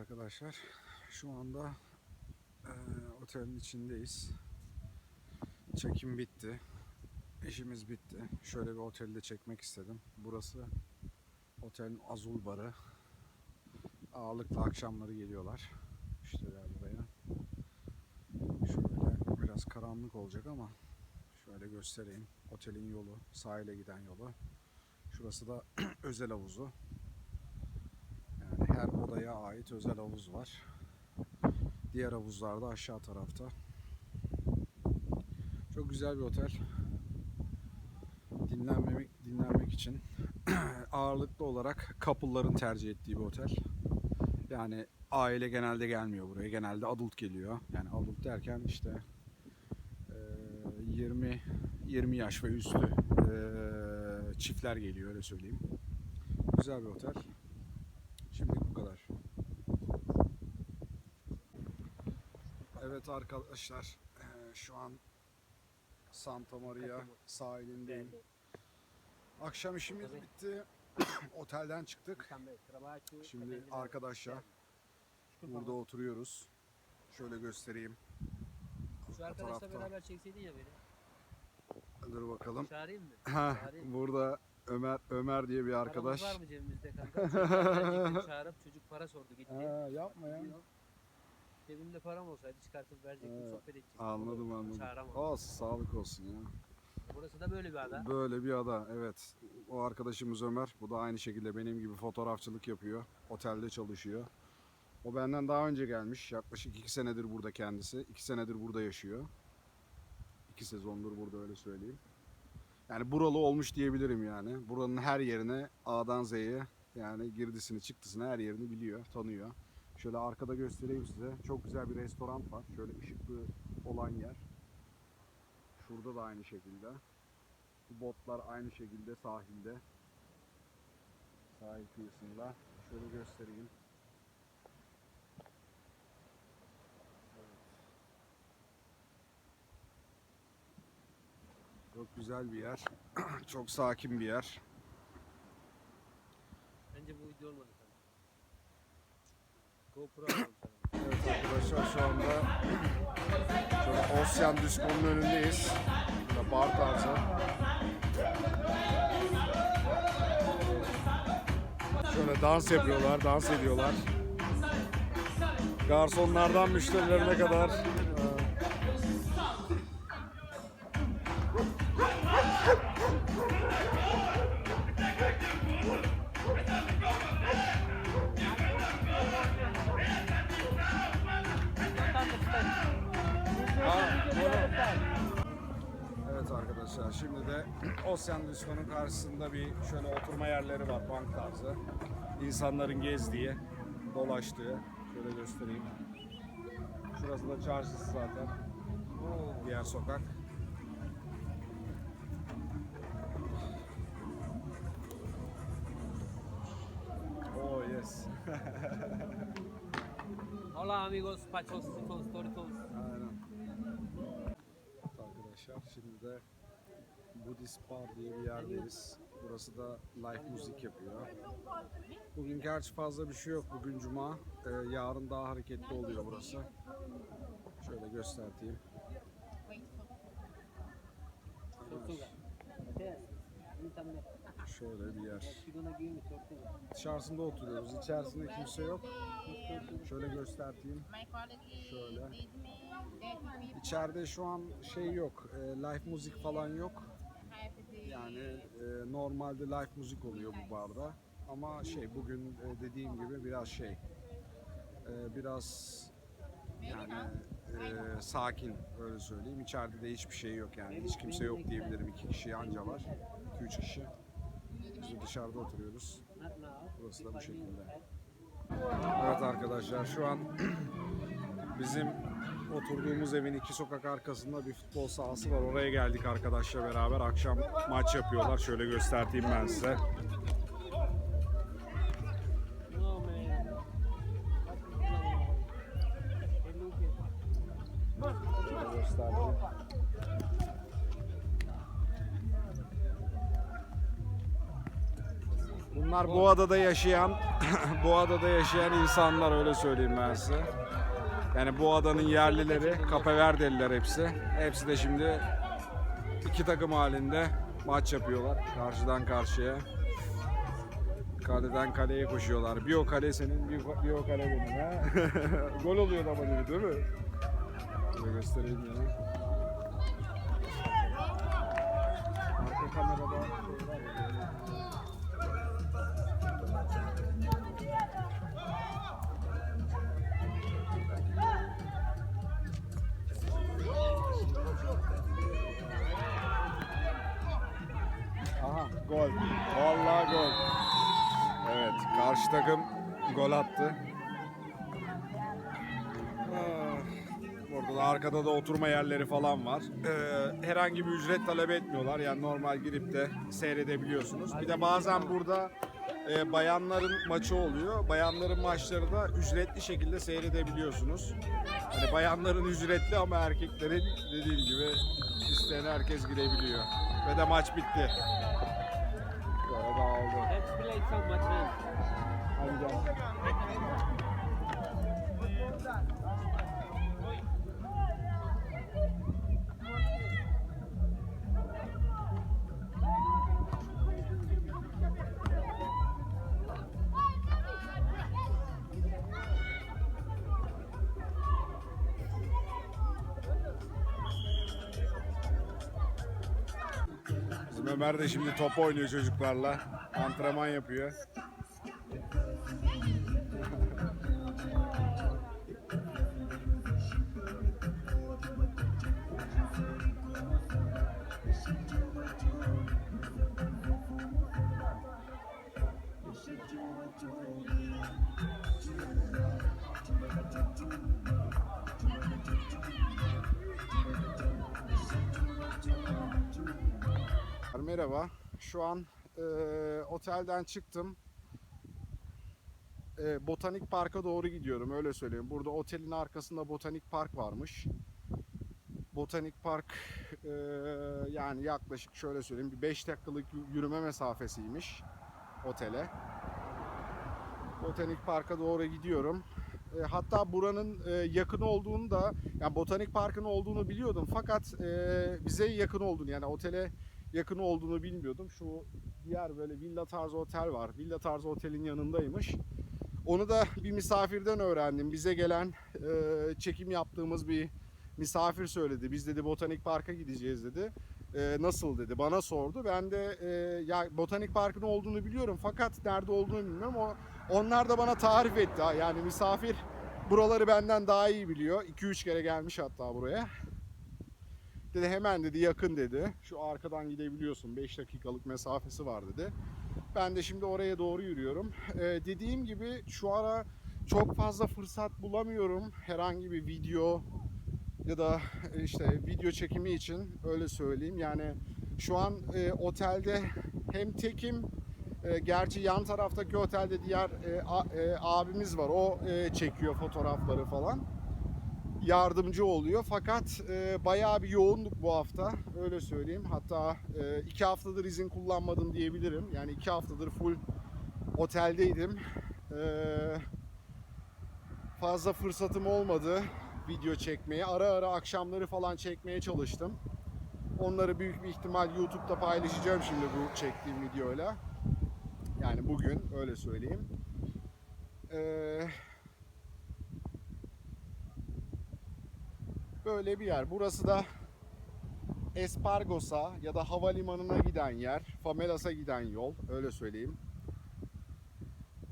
arkadaşlar. Şu anda eee, otelin içindeyiz. Çekim bitti. İşimiz bitti. Şöyle bir otelde de çekmek istedim. Burası otelin Azul Barı. Ağırlıklı akşamları geliyorlar. Müşteriler buraya. Şöyle biraz karanlık olacak ama şöyle göstereyim. Otelin yolu, sahile giden yolu. Şurası da özel havuzu. Odaya ait özel havuz var. Diğer havuzlar da aşağı tarafta. Çok güzel bir otel. Dinlenmemek, dinlenmek için ağırlıklı olarak couple'ların tercih ettiği bir otel. Yani aile genelde gelmiyor buraya. Genelde adult geliyor. Yani adult derken işte eee, 20 20 yaş ve üstü çiftler geliyor öyle söyleyeyim. Güzel bir otel. Şimdilik bu kadar. Evet arkadaşlar şu an Santa Maria sahilindeyim. Akşam işimiz bitti. Otelden çıktık. Şimdi arkadaşlar burada oturuyoruz. Şöyle göstereyim. Şu Arka arkadaşla beraber çekseydin ya beni. Dur bakalım. Çağırayım mı? Çağırayım. burada Ömer Ömer diye bir Paramız arkadaş. var mı cebimizde kanka? Çağırıp çocuk para sordu gitti. Ha, yapma ya. Cebimde param olsaydı çıkartıp verecektim Ha, sohbet edecektim. Anladım anladım. Çağıramadım. Olsun sağlık olsun ya. Burası da böyle bir ada. Böyle bir ada evet. O arkadaşımız Ömer. Bu da aynı şekilde benim gibi fotoğrafçılık yapıyor. Otelde çalışıyor. O benden daha önce gelmiş. Yaklaşık iki senedir burada kendisi. İki senedir burada yaşıyor. İki sezondur burada öyle söyleyeyim. Yani buralı olmuş diyebilirim yani. Buranın her yerine A'dan Z'ye yani girdisini çıktısını her yerini biliyor, tanıyor. Şöyle arkada göstereyim size. Çok güzel bir restoran var. Şöyle ışıklı olan yer. Şurada da aynı şekilde. Botlar aynı şekilde sahilde. Sahil kıyısında. Şöyle göstereyim. Çok güzel bir yer. Çok sakin bir yer. Bence bu video olmadı Evet arkadaşlar şu anda şöyle Osyan Disco'nun önündeyiz. Burada bar tarzı. Şöyle dans yapıyorlar, dans ediyorlar. Garsonlardan müşterilerine kadar. Şimdi de Osyan Disco'nun karşısında bir şöyle oturma yerleri var bank tarzı. İnsanların gezdiği, dolaştığı. Şöyle göstereyim. Şurası da çarşısı zaten. Diğer sokak. Oh yes. Hola amigos, pachos, chicos, toritos. Aynen. Evet arkadaşlar şimdi de Buddhist Bar diye bir yerdeyiz. Burası da live müzik yapıyor. Bugün gerçi fazla bir şey yok. Bugün cuma. Ee, yarın daha hareketli oluyor burası. Şöyle göstereyim. Şöyle bir yer. Dışarısında oturuyoruz. İçerisinde kimse yok. Şöyle göstereyim. Şöyle. İçeride şu an şey yok. e, live müzik falan yok. Yani e, normalde live müzik oluyor bu barda. Ama şey bugün e, dediğim gibi biraz şey e, biraz yani e, sakin öyle söyleyeyim. İçeride de hiçbir şey yok yani. Hiç kimse yok diyebilirim. İki kişi anca var. İki üç kişi. Biz de dışarıda oturuyoruz. Burası da bu şekilde. Evet arkadaşlar şu an bizim oturduğumuz evin iki sokak arkasında bir futbol sahası var. Oraya geldik arkadaşla beraber. Akşam maç yapıyorlar. Şöyle göstereyim ben size. Bunlar bu adada yaşayan bu adada yaşayan insanlar öyle söyleyeyim ben size. Yani bu adanın yerlileri, Kapeverdeliler hepsi. Hepsi de şimdi iki takım halinde maç yapıyorlar karşıdan karşıya. Kaleden kaleye koşuyorlar. Bir o kale senin, bir, bir o kale benim. Ha? Gol oluyor ama dedi değil mi? Şöyle göstereyim ya. Arka kamerada karşı takım gol attı. Ah, Burada da arkada da oturma yerleri falan var. Ee, herhangi bir ücret talep etmiyorlar. Yani normal girip de seyredebiliyorsunuz. Bir de bazen burada e, bayanların maçı oluyor. Bayanların maçları da ücretli şekilde seyredebiliyorsunuz. Hani bayanların ücretli ama erkeklerin dediğim gibi isteyen herkes girebiliyor. Ve de maç bitti. Hadi gel. Bizim Ömer de şimdi top oynuyor çocuklarla. Antrenman yapıyor. Merhaba. Şu an e, otelden çıktım. E, Botanik Park'a doğru gidiyorum öyle söyleyeyim. Burada otelin arkasında Botanik Park varmış. Botanik Park e, yani yaklaşık şöyle söyleyeyim bir 5 dakikalık yürüme mesafesiymiş otele. Botanik Park'a doğru gidiyorum. E, hatta buranın e, yakın olduğunu da yani Botanik Park'ın olduğunu biliyordum fakat e, bize yakın olduğunu yani otele yakın olduğunu bilmiyordum. Şu diğer böyle villa tarzı otel var. Villa tarzı otelin yanındaymış. Onu da bir misafirden öğrendim. Bize gelen e, çekim yaptığımız bir misafir söyledi. Biz dedi Botanik Park'a gideceğiz dedi. E, nasıl dedi bana sordu. Ben de e, ya Botanik Park'ın olduğunu biliyorum fakat nerede olduğunu bilmiyorum. O, onlar da bana tarif etti. Yani misafir buraları benden daha iyi biliyor. 2-3 kere gelmiş hatta buraya. Dedi hemen dedi yakın dedi. Şu arkadan gidebiliyorsun. 5 dakikalık mesafesi var dedi. Ben de şimdi oraya doğru yürüyorum. Ee, dediğim gibi şu ara çok fazla fırsat bulamıyorum. Herhangi bir video ya da işte video çekimi için öyle söyleyeyim. Yani şu an e, otelde hem tekim e, gerçi yan taraftaki otelde diğer e, a- e, abimiz var. O e, çekiyor fotoğrafları falan yardımcı oluyor. Fakat e, bayağı bir yoğunluk bu hafta. Öyle söyleyeyim. Hatta e, iki haftadır izin kullanmadım diyebilirim. Yani iki haftadır full oteldeydim. E, fazla fırsatım olmadı video çekmeye. Ara ara akşamları falan çekmeye çalıştım. Onları büyük bir ihtimal YouTube'da paylaşacağım şimdi bu çektiğim videoyla. Yani bugün öyle söyleyeyim. Eee böyle bir yer. Burası da Espargos'a ya da havalimanına giden yer. Famelas'a giden yol. Öyle söyleyeyim.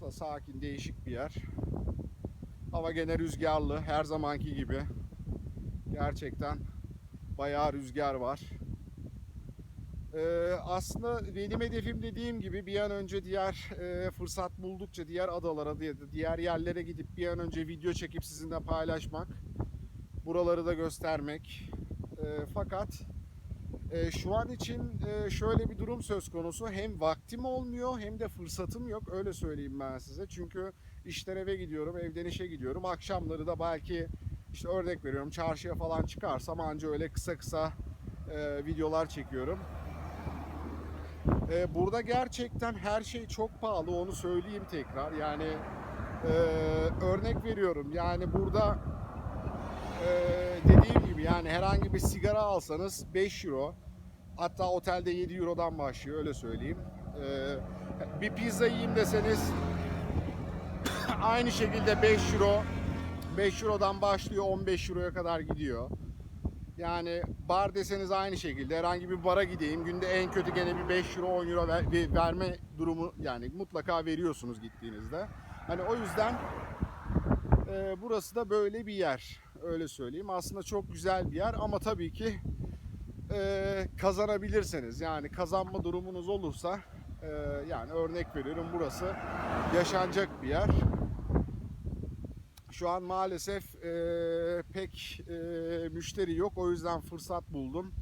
Burası sakin, değişik bir yer. Hava gene rüzgarlı. Her zamanki gibi. Gerçekten bayağı rüzgar var. Ee, aslında benim hedefim dediğim gibi bir an önce diğer e, fırsat buldukça diğer adalara, diğer- yerlere gidip bir an önce video çekip sizinle paylaşmak buraları da göstermek. E, fakat e, şu an için e, şöyle bir durum söz konusu. Hem vaktim olmuyor hem de fırsatım yok. Öyle söyleyeyim ben size. Çünkü işten eve gidiyorum, evden işe gidiyorum. Akşamları da belki işte örnek veriyorum çarşıya falan çıkarsam anca öyle kısa kısa e, videolar çekiyorum. Ee, burada gerçekten her şey çok pahalı onu söyleyeyim tekrar. Yani e, örnek veriyorum. Yani burada e, dediğim gibi yani herhangi bir sigara alsanız 5 euro. Hatta otelde 7 eurodan başlıyor öyle söyleyeyim. Ee, bir pizza yiyeyim deseniz aynı şekilde 5 euro 5 eurodan başlıyor 15 euroya kadar gidiyor. Yani bar deseniz aynı şekilde herhangi bir bara gideyim günde en kötü gene bir 5 euro 10 euro ver- verme durumu yani mutlaka veriyorsunuz gittiğinizde. Hani o yüzden e, burası da böyle bir yer öyle söyleyeyim. Aslında çok güzel bir yer ama tabii ki e, kazanabilirseniz yani kazanma durumunuz olursa e, yani örnek veriyorum burası yaşanacak bir yer. Şu an maalesef e, pek e, müşteri yok. O yüzden fırsat buldum.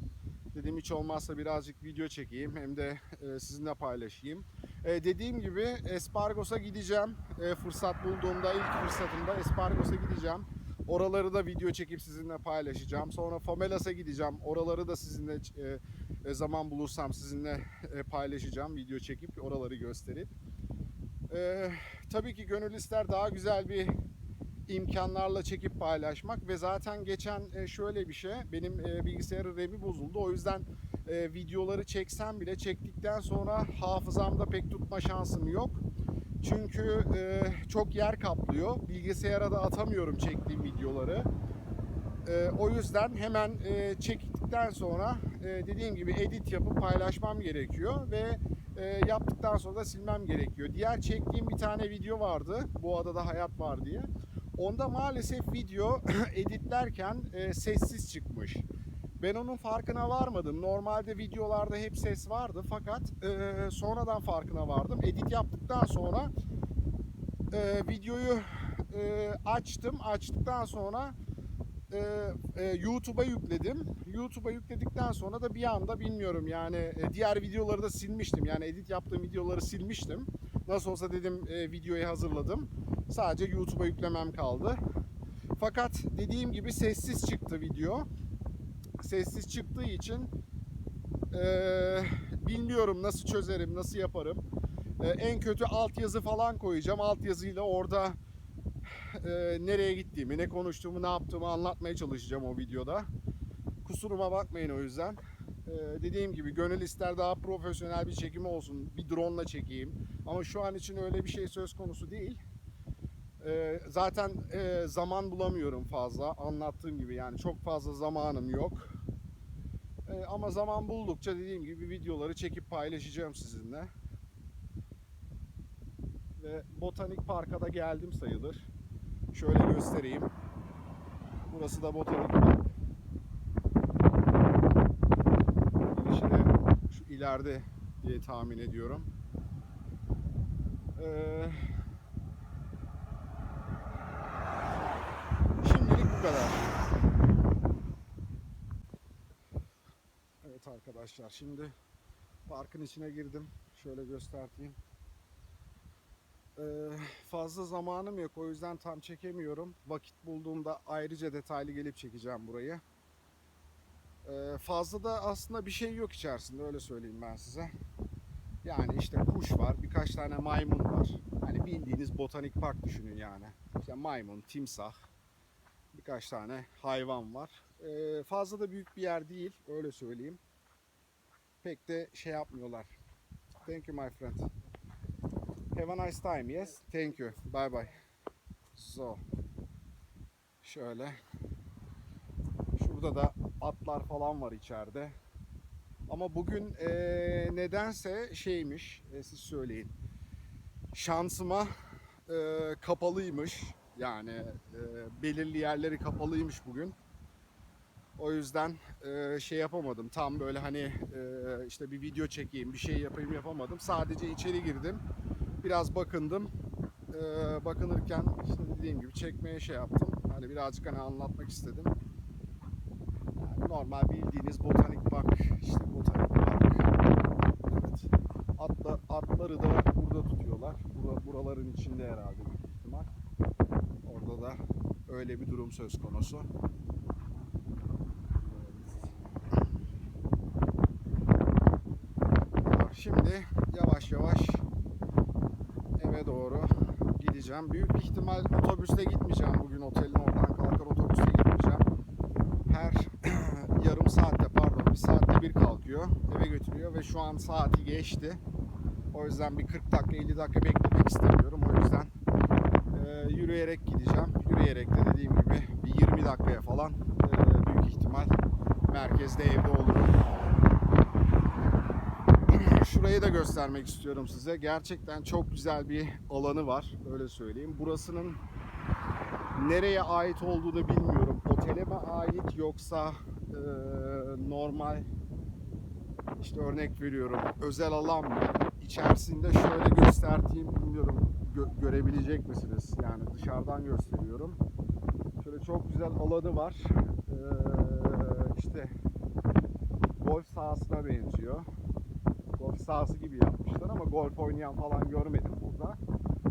Dedim hiç olmazsa birazcık video çekeyim hem de e, sizinle paylaşayım. E, dediğim gibi Espargos'a gideceğim. E, fırsat bulduğumda ilk fırsatımda Espargos'a gideceğim. Oraları da video çekip sizinle paylaşacağım. Sonra Famelas'a gideceğim. Oraları da sizinle e, e, zaman bulursam sizinle e, paylaşacağım. Video çekip oraları gösterip. E, tabii ki gönül ister daha güzel bir imkanlarla çekip paylaşmak ve zaten geçen e, şöyle bir şey benim e, bilgisayarın RAM'i bozuldu o yüzden e, videoları çeksem bile çektikten sonra hafızamda pek tutma şansım yok. Çünkü e, çok yer kaplıyor. Bilgisayara da atamıyorum çektiğim videoları. E, o yüzden hemen e, çektikten sonra e, dediğim gibi edit yapıp paylaşmam gerekiyor ve e, yaptıktan sonra da silmem gerekiyor. Diğer çektiğim bir tane video vardı. Bu adada hayat var diye. Onda maalesef video editlerken e, sessiz çıkmış. Ben onun farkına varmadım. Normalde videolarda hep ses vardı fakat e, sonradan farkına vardım. Edit yaptıktan sonra e, videoyu e, açtım. Açtıktan sonra e, e, YouTube'a yükledim. YouTube'a yükledikten sonra da bir anda bilmiyorum yani e, diğer videoları da silmiştim. Yani edit yaptığım videoları silmiştim. Nasıl olsa dedim e, videoyu hazırladım. Sadece YouTube'a yüklemem kaldı. Fakat dediğim gibi sessiz çıktı video. Sessiz çıktığı için e, bilmiyorum nasıl çözerim, nasıl yaparım. E, en kötü altyazı falan koyacağım. Altyazıyla orada e, nereye gittiğimi, ne konuştuğumu, ne yaptığımı anlatmaya çalışacağım o videoda. Kusuruma bakmayın o yüzden. E, dediğim gibi gönül ister daha profesyonel bir çekim olsun. Bir drone ile çekeyim. Ama şu an için öyle bir şey söz konusu değil. E, zaten e, zaman bulamıyorum fazla. Anlattığım gibi yani çok fazla zamanım yok. E, ama zaman buldukça dediğim gibi videoları çekip paylaşacağım sizinle. Ve Botanik Park'a da geldim sayılır. Şöyle göstereyim. Burası da Botanik Park. Girişi de diye tahmin ediyorum. Ee, şimdilik kadar. Evet arkadaşlar şimdi parkın içine girdim. Şöyle göstereyim. Ee, fazla zamanım yok o yüzden tam çekemiyorum. Vakit bulduğumda ayrıca detaylı gelip çekeceğim burayı. Ee, fazla da aslında bir şey yok içerisinde öyle söyleyeyim ben size. Yani işte kuş var, birkaç tane maymun var. Hani bildiğiniz botanik park düşünün yani. İşte maymun, timsah, birkaç tane hayvan var. Ee, fazla da büyük bir yer değil, öyle söyleyeyim. Pek de şey yapmıyorlar. Thank you my friend. Have a nice time, yes? Thank you. Bye bye. So. Şöyle. Şurada da atlar falan var içeride. Ama bugün eee, nedense şeymiş, e, siz söyleyin. Şansıma eee, kapalıymış. Yani eee, belirli yerleri kapalıymış bugün. O yüzden eee, şey yapamadım. Tam böyle hani eee, işte bir video çekeyim, bir şey yapayım yapamadım. Sadece içeri girdim. Biraz bakındım. Eee, bakınırken işte dediğim gibi çekmeye şey yaptım. Hani birazcık hani anlatmak istedim. Yani normal bildiğiniz botanik park, işte botanik park. Evet. Atla, atları da burada tutuyorlar. Bura, buraların içinde herhalde büyük ihtimal. Orada da öyle bir durum söz konusu. Şimdi yavaş yavaş eve doğru gideceğim. Büyük ihtimal otobüste gitmeyeceğim bugün otelin oradan kalkar otobüste gitmeyeceğim. Her yarım saatte pardon bir saatte bir kalkıyor eve götürüyor ve şu an saati geçti. O yüzden bir 40 dakika 50 dakika beklemek istemiyorum. O yüzden e, yürüyerek gideceğim. Yürüyerek de dediğim gibi bir 20 dakikaya falan e, büyük ihtimal merkezde evde olurum. Şurayı da göstermek istiyorum size. Gerçekten çok güzel bir alanı var. Öyle söyleyeyim. Burasının nereye ait olduğunu bilmiyorum. Otele mi ait yoksa e, normal işte örnek veriyorum özel alan mı? İçerisinde şöyle gösterdiğim bilmiyorum gö- görebilecek misiniz? Yani dışarıdan gösteriyorum. Şöyle çok güzel alanı var. Ee, işte golf sahasına benziyor. Golf sahası gibi yapmışlar ama golf oynayan falan görmedim burada.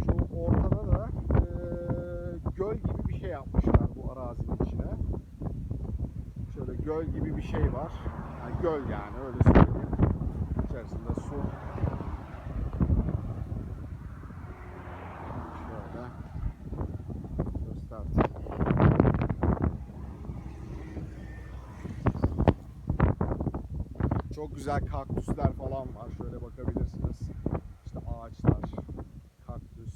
Şu ortada da eee, göl gibi bir şey yapmışlar bu arazinin içine. Şöyle göl gibi bir şey var. Yani göl yani öyle söyleyeyim. İçerisinde su. Şöyle göstereyim. Çok güzel kaktüsler falan var. Şöyle bakabilirsiniz. İşte ağaçlar, kaktüs,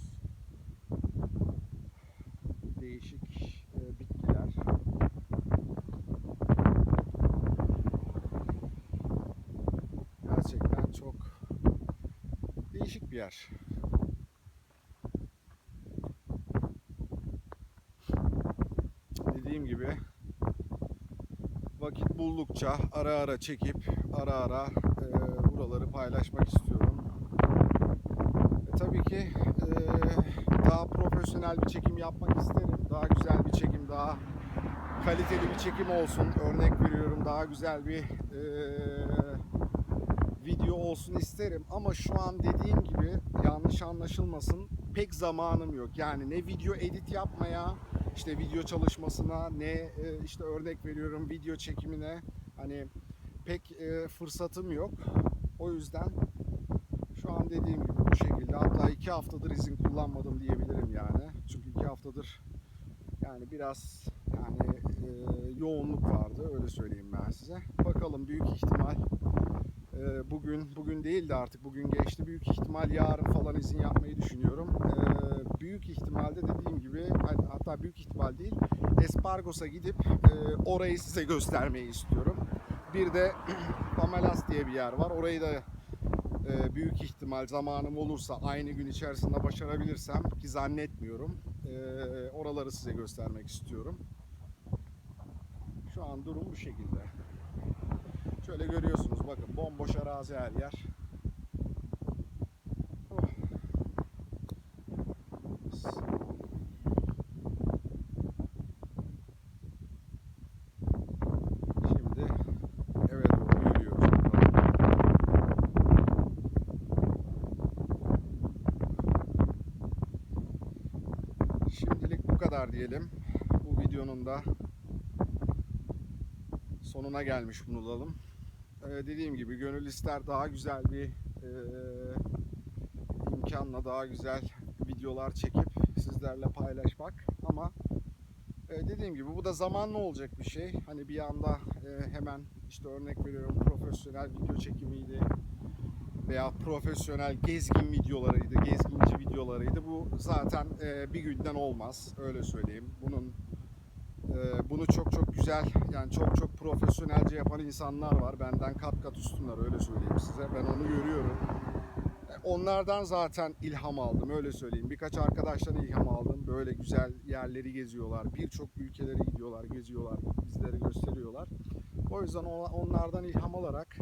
değişik e, bitkiler. Gerçekten çok değişik bir yer. Dediğim gibi vakit buldukça ara ara çekip ara ara e, buraları paylaşmak istiyorum. E, tabii ki e, daha profesyonel bir çekim yapmak isterim. Daha güzel bir çekim, daha kaliteli bir çekim olsun. Örnek veriyorum daha güzel bir e, video olsun isterim. Ama şu an dediğim gibi yanlış anlaşılmasın pek zamanım yok. Yani ne video edit yapmaya, işte video çalışmasına, ne e, işte örnek veriyorum video çekimine hani pek e, fırsatım yok. O yüzden şu an dediğim gibi bu şekilde hatta iki haftadır izin kullanmadım diyebilirim yani. Çünkü iki haftadır yani biraz yani e, yoğunluk vardı öyle söyleyeyim ben size. Bakalım büyük ihtimal bugün bugün değil de artık bugün geçti büyük ihtimal yarın falan izin yapmayı düşünüyorum. E, büyük ihtimalde dediğim gibi hat- hatta büyük ihtimal değil Espargos'a gidip e, orayı size göstermeyi istiyorum. Bir de Pamelas diye bir yer var. Orayı da e, büyük ihtimal zamanım olursa aynı gün içerisinde başarabilirsem ki zannetmiyorum. e, oraları size göstermek istiyorum. Şu an durum bu şekilde. Şöyle görüyorsunuz bakın bomboş arazi her yer. Oh. Şimdi eve doğru yürüyoruz. bakalım. Şimdilik bu kadar diyelim. Bu videonun da sonuna gelmiş bulunulalım. Ee, dediğim gibi gönül ister daha güzel bir e, imkanla daha güzel videolar çekip sizlerle paylaşmak ama e, dediğim gibi bu da zamanla olacak bir şey. Hani bir anda e, hemen işte örnek veriyorum profesyonel video çekimiydi veya profesyonel gezgin videolarıydı, gezginci videolarıydı. Bu zaten e, bir günden olmaz öyle söyleyeyim. Bunun ee, bunu çok çok güzel yani çok çok profesyonelce yapan insanlar var. Benden kat kat üstünler öyle söyleyeyim size. Ben onu görüyorum. E, Onlardan zaten ilham aldım öyle söyleyeyim. Birkaç arkadaştan ilham aldım. Böyle güzel yerleri geziyorlar. Birçok ülkelere gidiyorlar, geziyorlar, bizlere gösteriyorlar. O yüzden onlardan ilham alarak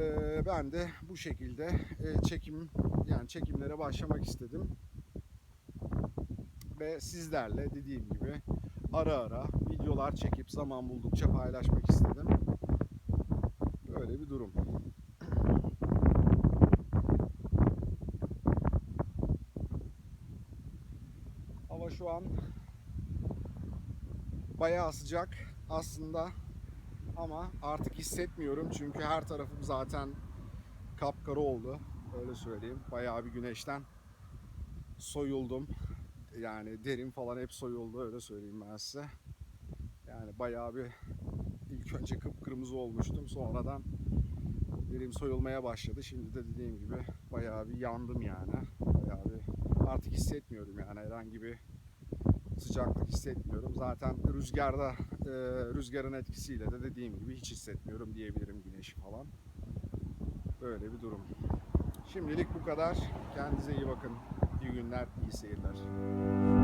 e, ben de bu şekilde e, çekim yani çekimlere başlamak istedim. Ve sizlerle dediğim gibi ara ara videolar çekip zaman buldukça paylaşmak istedim. Böyle bir durum. Hava şu an bayağı sıcak aslında ama artık hissetmiyorum çünkü her tarafım zaten kapkara oldu. Öyle söyleyeyim. Bayağı bir güneşten soyuldum. Yani derim falan hep soyuldu öyle söyleyeyim ben size. Yani bayağı bir ilk önce kıpkırmızı olmuştum. Sonradan derim soyulmaya başladı. Şimdi de dediğim gibi bayağı bir yandım yani. Bayağı bir artık hissetmiyorum yani herhangi bir sıcaklık hissetmiyorum. Zaten rüzgarda e, rüzgarın etkisiyle de dediğim gibi hiç hissetmiyorum diyebilirim güneşi falan. Böyle bir durum. Şimdilik bu kadar. Kendinize iyi bakın. İyi günler, iyi seyirler.